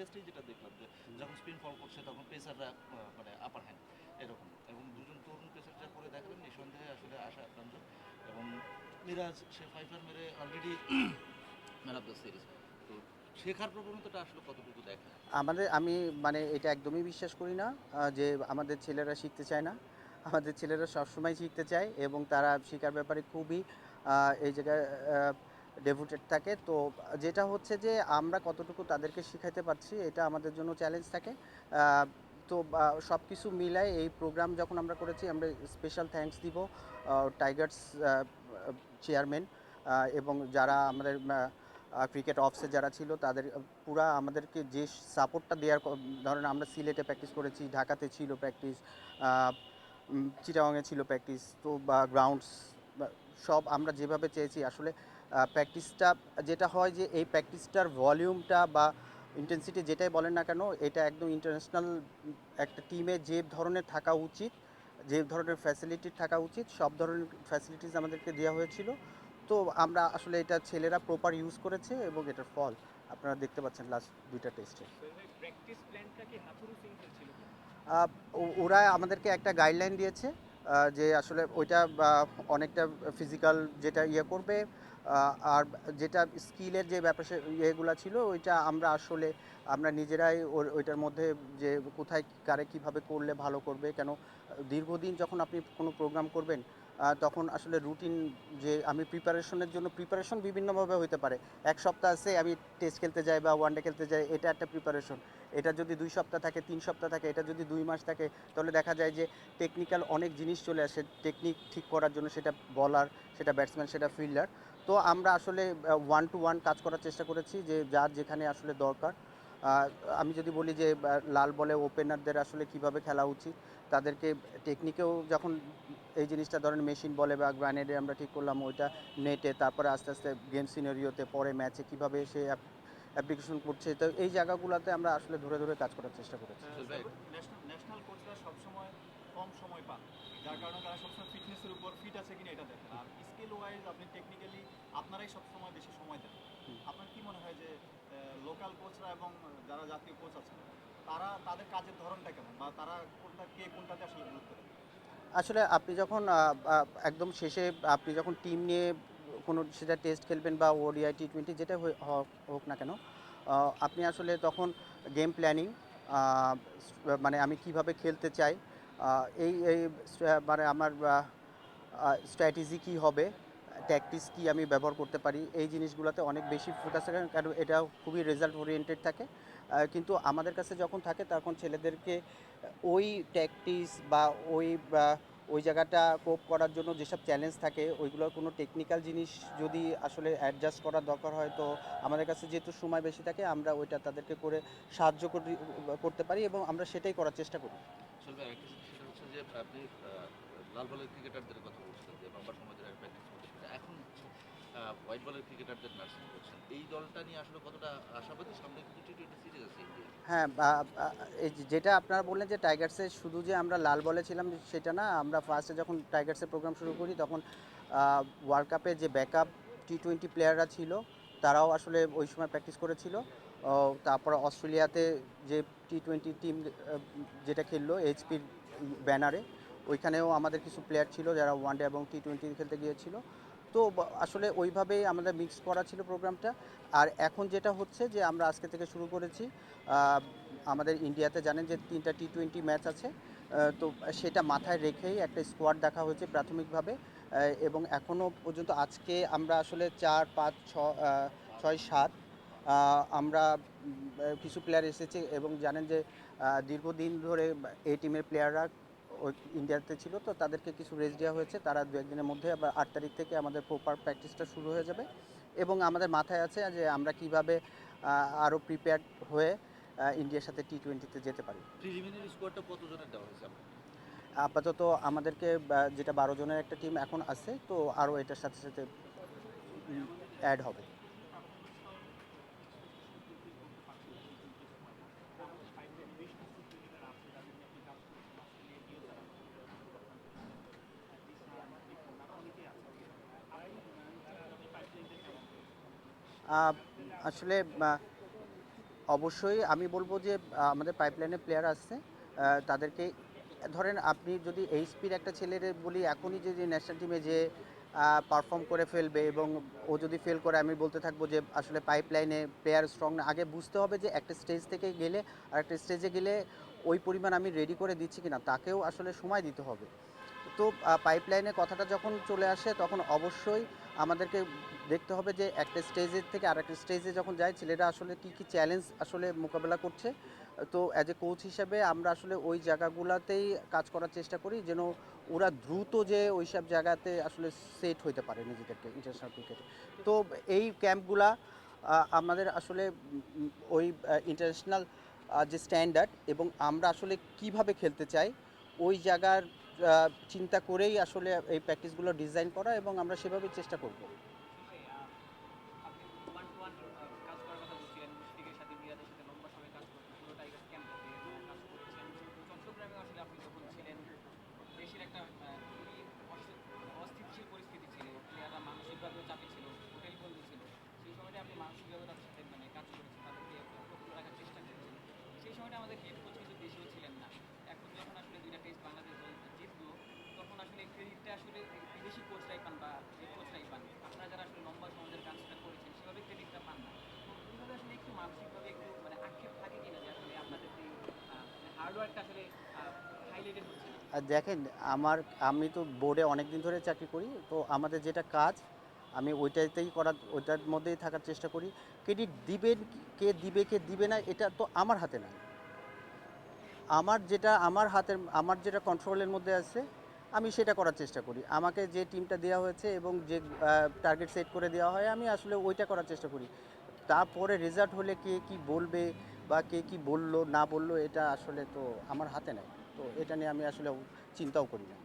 টেস্টেই যেটা দেখলাম যে যখন স্পিন ফল করছে তখন পেসাররা মানে আপার হ্যান্ড এরকম। এবং দুজন তরুণ পেসার যা করে দেখালেন, নিঃসন্দেহে আসলে আশা রঞ্জন এবং মিরাজ, সে ফাইভার মেরে already man of the series তো শেখার প্রবণতাটা আসলে কতটুকু দেখা আমাদের, আমি মানে এটা একদমই বিশ্বাস করি না যে আমাদের ছেলেরা শিখতে চায় না। আমাদের ছেলেরা সবসময় শিখতে চায় এবং তারা শেখার ব্যাপারে খুবই এই জায়গায় ডেভোটেড থাকে। তো যেটা হচ্ছে যে আমরা কতটুকু তাদেরকে শেখাতে পারছি, এটা আমাদের জন্য চ্যালেঞ্জ থাকে। তো সব কিছু মিলায় এই প্রোগ্রাম যখন আমরা করেছি, আমরা স্পেশাল থ্যাঙ্কস দিব টাইগার্স চেয়ারম্যান এবং যারা আমাদের ক্রিকেট অফসে যারা ছিল, তাদের পুরা আমাদেরকে যে সাপোর্টটা দেওয়ার ধরেন আমরা সিলেটে প্র্যাকটিস করেছি, ঢাকাতে ছিল প্র্যাকটিস চিটাগংয়ে ছিল প্র্যাকটিস তো বা গ্রাউন্ডস সব আমরা যেভাবে চেয়েছি, আসলে প্র্যাকটিসটা যেটা হয় যে এই প্র্যাকটিসটার ভলিউমটা বা ইন্টেন্সিটি যেটাই বলেন না কেন এটা একদম ইন্টারন্যাশনাল একটা টিমে যে ধরনের থাকা উচিত যে ধরনের ফ্যাসিলিটি থাকা উচিত সব ধরনের ফ্যাসিলিটিস আমাদেরকে দেওয়া হয়েছিল। তো আমরা আসলে এটা ছেলেরা প্রপার ইউজ করেছে এবং এটার ফল আপনারা দেখতে পাচ্ছেন লাস্ট দুইটা টেস্টে ওরা আমাদেরকে একটা গাইডলাইন দিয়েছে যে আসলে ওইটা অনেকটা ফিজিক্যাল যেটা ইয়ে করবে আর যেটা স্কিলের যে ব্যাপার ইয়েগুলো ছিল, ওইটা আমরা আসলে, আমরা নিজেরাই ওইটার মধ্যে যে কোথায়, কারে কীভাবে করলে ভালো করবে, কেন, দীর্ঘদিন যখন আপনি কোনো প্রোগ্রাম করবেন তখন আসলে রুটিন যে আমি প্রিপারেশনের জন্য প্রিপারেশন বিভিন্নভাবে হতে পারে। এক সপ্তাহ আছে, আমি টেস্ট খেলতে যাই বা ওয়ানডে খেলতে যাই, এটা একটা প্রিপারেশন এটা যদি দুই সপ্তাহ থাকে, তিন সপ্তাহ থাকে, এটা যদি দুই মাস থাকে, তাহলে দেখা যায় যে টেকনিক্যাল অনেক জিনিস চলে আসে। টেকনিক ঠিক করার জন্য সেটা বলার সেটা ব্যাটসম্যান সেটা ফিল্ডার তো আমরা আসলে ওয়ান টু ওয়ান কাজ করার চেষ্টা করেছি যে যার যেখানে আসলে দরকার। আমি যদি বলি যে লাল বলে ওপেনারদের আসলে কীভাবে খেলা উচিত, তাদেরকে টেকনিকেও যখন এই জিনিসটা ধরেন মেশিন বলে বা গ্রানেডে আমরা ঠিক করলাম ওইটা নেটে তারপরে আস্তে আস্তে গেম সিনারিওতে পরে ম্যাচে কীভাবে সে অ্যাপ্লিকেশন করছে। তো এই জায়গাগুলোতে আমরা আসলে ধরে ধরে কাজ করার চেষ্টা করেছি। ন্যাশনাল কোচরা সবসময় কম সময় পান। যার কারণে তারা সবসময় ফিটনেসের উপর ফিট আছে কিনা এটা দেখেন আর স্কিল ওয়াইজ আপনি টেকনিক্যালি আপনারাই সবসময় বেশি সময় দেন। আপনার কি মনে হয় যে লোকাল কোচরা এবং যারা জাতীয় কোচ আছেন তারা তাদের কাজের ধরনটা কেমন? বা তারা কোনটা কে কোনটাতে আসলে গুরুত্ব দেন আসলে আপনি যখন একদম শেষে আপনি যখন টিম নিয়ে কোনো সেটা টেস্ট খেলবেন বা ওডিআই টি টোয়েন্টি যেটা হোক না কেন আপনি আসলে তখন গেম প্ল্যানিং মানে আমি কীভাবে খেলতে চাই এই এই মানে আমার স্ট্র্যাটেজি কী হবে ট্যাকটিস কি আমি ব্যবহার করতে পারি, এই জিনিসগুলোতে অনেক বেশি ফোকাস থাকে, কারণ এটা খুবই রেজাল্ট ওরিয়েন্টেড থাকে। কিন্তু আমাদের কাছে যখন থাকে তখন ছেলেদেরকে ওই ট্যাকটিস বা ওই ওই জায়গাটা কোপ করার জন্য যেসব চ্যালেঞ্জ থাকে ওইগুলোর কোনো টেকনিক্যাল জিনিস যদি আসলে অ্যাডজাস্ট করার দরকার হয় তো আমাদের কাছে যেহেতু সময় বেশি থাকে, আমরা ওইটা তাদেরকে করে সাহায্য করি, করতে পারি এবং আমরা সেটাই করার চেষ্টা করি। লাল বলের ক্রিকেটারদের কথা বলছিলেন যে লম্বা সময় ধরে প্র্যাকটিস করছেন এখন হোয়াইট বলের ক্রিকেটারদের নার্সিং করছেন। এই দলটা নিয়ে আসলে কতটা আশাবাদী? সামনে কিন্তু টি টোয়েন্টি সিরিজ আছে হ্যাঁ যেটা আপনারা বললেন যে টাইগার্সে শুধু যে আমরা লাল বলে ছিলাম সেটা না, আমরা ফার্স্টে যখন টাইগার্সের প্রোগ্রাম শুরু করি তখন ওয়ার্ল্ড কাপে যে ব্যাকআপ টি টোয়েন্টি প্লেয়াররা ছিল, তারাও আসলে ওই সময় প্র্যাকটিস করেছিল। তারপর অস্ট্রেলিয়াতে যে টি টোয়েন্টি টিম যেটা খেললো এইচপির ব্যানারে ওইখানেও আমাদের কিছু প্লেয়ার ছিল যারা ওয়ানডে এবং টি টোয়েন্টি খেলতে গিয়েছিল। তো আসলে ওইভাবেই আমাদের মিক্স করা ছিল প্রোগ্রামটা আর এখন যেটা হচ্ছে যে আমরা আজকে থেকে শুরু করেছি আমাদের ইন্ডিয়াতে জানেন যে তিনটা টি টোয়েন্টি ম্যাচ আছে তো সেটা মাথায় রেখেই একটা স্কোয়াড দেখা হয়েছে প্রাথমিকভাবে এবং এখনও পর্যন্ত আজকে আমরা আসলে চার, পাঁচ, ছ ছয়, সাত আমরা কিছু প্লেয়ার এসেছে এবং জানেন যে দীর্ঘদিন ধরে এই টিমের প্লেয়াররা ইন্ডিয়াতে ছিল তো তাদেরকে কিছু রেস্ট দেওয়া হয়েছে। তারা দু একদিনের মধ্যে আবার আট তারিখ থেকে আমাদের প্রপার প্র্যাকটিসটা শুরু হয়ে যাবে। এবং আমাদের মাথায় আছে যে আমরা কীভাবে আরও প্রিপেয়ার হয়ে ইন্ডিয়ার সাথে টি টোয়েন্টিতে যেতে পারি। প্রিলিমিনারি স্কোয়াডটা কতজনের দেওয়া হয়েছে আপাতত আমাদেরকে যেটা বারো জনের একটা টিম এখন আছে তো আরও এটার সাথে সাথে অ্যাড হবে। আসলে অবশ্যই আমি বলব যে আমাদের পাইপলাইনে প্লেয়ার আহ, তাদেরকে ধরেন আপনি যদি এইচপির একটা ছেলের বলি এখনই যদি ন্যাশনাল টিমে যে পারফর্ম করে ফেলবে এবং ও যদি ফেল করে আমি বলতে থাকব যে আসলে পাইপলাইনে প্লেয়ার স্ট্রং না। আগে বুঝতে হবে যে একটা স্টেজ থেকে গেলে আর একটা স্টেজে গেলে ওই পরিমাণ আমি রেডি করে দিচ্ছি কিনা তাকেও আসলে সময় দিতে হবে। তো পাইপলাইনে কথাটা যখন চলে আসে তখন অবশ্যই আমাদেরকে দেখতে হবে যে একটা স্টেজের থেকে আরেকটা স্টেজে যখন যায়, ছেলেরা আসলে কি কি চ্যালেঞ্জ আসলে মোকাবেলা করছে। তো অ্যাজ এ কোচ হিসাবে আমরা আসলে ওই জায়গাগুলোতেই কাজ করার চেষ্টা করি যেন ওরা দ্রুত যে ওই সব জায়গাতে আসলে সেট হইতে পারে নিজেদেরকে ইন্টারন্যাশনাল ক্রিকেটে তো এই ক্যাম্পগুলা আমাদের আসলে ওই ইন্টারন্যাশনাল যে স্ট্যান্ডার্ড এবং আমরা আসলে কীভাবে খেলতে চাই, ওই জায়গার চিন্তা করেই আসলে এই প্র্যাকটিসগুলো ডিজাইন করা এবং আমরা সেভাবেই চেষ্টা করব। দেখেন, আমার, আমি তো বোর্ডে অনেক দিন ধরে চাকরি করি, তো আমাদের যেটা কাজ, আমি ওইটাতেই করার, ওইটার মধ্যেই থাকার চেষ্টা করি। ক্রেডিট দিবেন কে দিবে কে দিবে না, এটা তো আমার হাতে নাই। আমার যেটা, আমার হাতের, আমার যেটা কন্ট্রোলের মধ্যে আছে, আমি সেটা করার চেষ্টা করি। আমাকে যে টিমটা দেওয়া হয়েছে এবং যে টার্গেট সেট করে দেওয়া হয়, আমি আসলে ওইটা করার চেষ্টা করি। তারপরে রেজাল্ট হলে কে কি বলবে বা কে কি বলল, না বলল, এটা আসলে তো আমার হাতে নেই। তো এটা নিয়ে আমি আসলে চিন্তাও করি না।